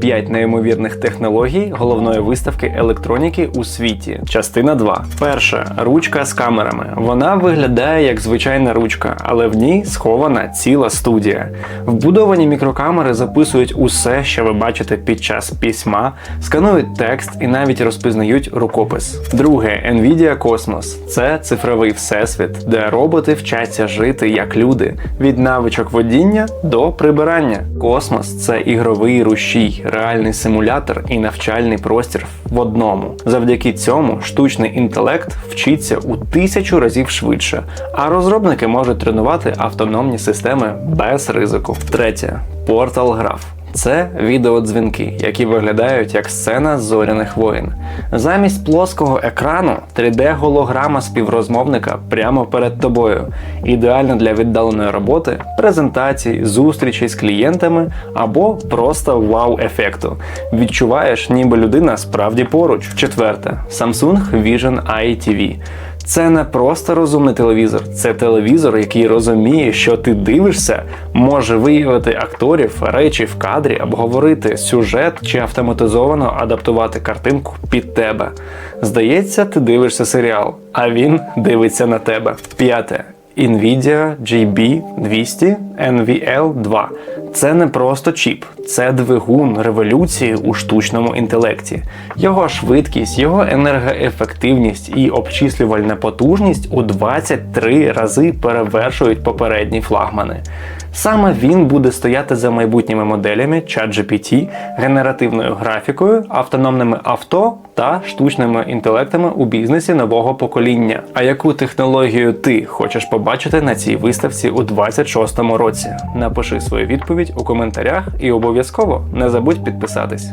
5 неймовірних технологій головної виставки електроніки у світі. Частина 2. Перша ручка з камерами. Вона виглядає як звичайна ручка, але в ній схована ціла студія. Вбудовані мікрокамери записують усе, що ви бачите під час письма, сканують текст і навіть розпізнають рукопис. Друге Nvidia Cosmos це цифровий всесвіт, де роботи вчаться жити як люди від навичок водіння до прибирання. Космос це ігровий рушій, реальний симулятор і навчальний простір в одному. Завдяки цьому штучний інтелект вчиться у тисячу разів швидше, а розробники можуть тренувати автономні системи без ризику. Третє Portal Graph. Це відеодзвінки, які виглядають як сцена зоряних воїн. Замість плоского екрану 3D-голограма співрозмовника прямо перед тобою. Ідеально для віддаленої роботи, презентацій, зустрічей з клієнтами або просто вау-ефекту. Відчуваєш, ніби людина справді поруч. Четверте Samsung Vision ITV. Це не просто розумний телевізор, це телевізор, який розуміє, що ти дивишся, може виявити акторів, речі в кадрі, обговорити сюжет чи автоматизовано адаптувати картинку під тебе. Здається, ти дивишся серіал, а він дивиться на тебе. П'яте. Nvidia GB200 NVL2. Це не просто чіп, це двигун революції у штучному інтелекті. Його швидкість, його енергоефективність і обчислювальна потужність у 23 рази перевершують попередні флагмани. Саме він буде стояти за майбутніми моделями ChatGPT, генеративною графікою, автономними авто та штучними інтелектами у бізнесі нового покоління. А яку технологію ти хочеш побачити на цій виставці у 26-му році? Напиши свою відповідь у коментарях і обов'язково не забудь підписатись.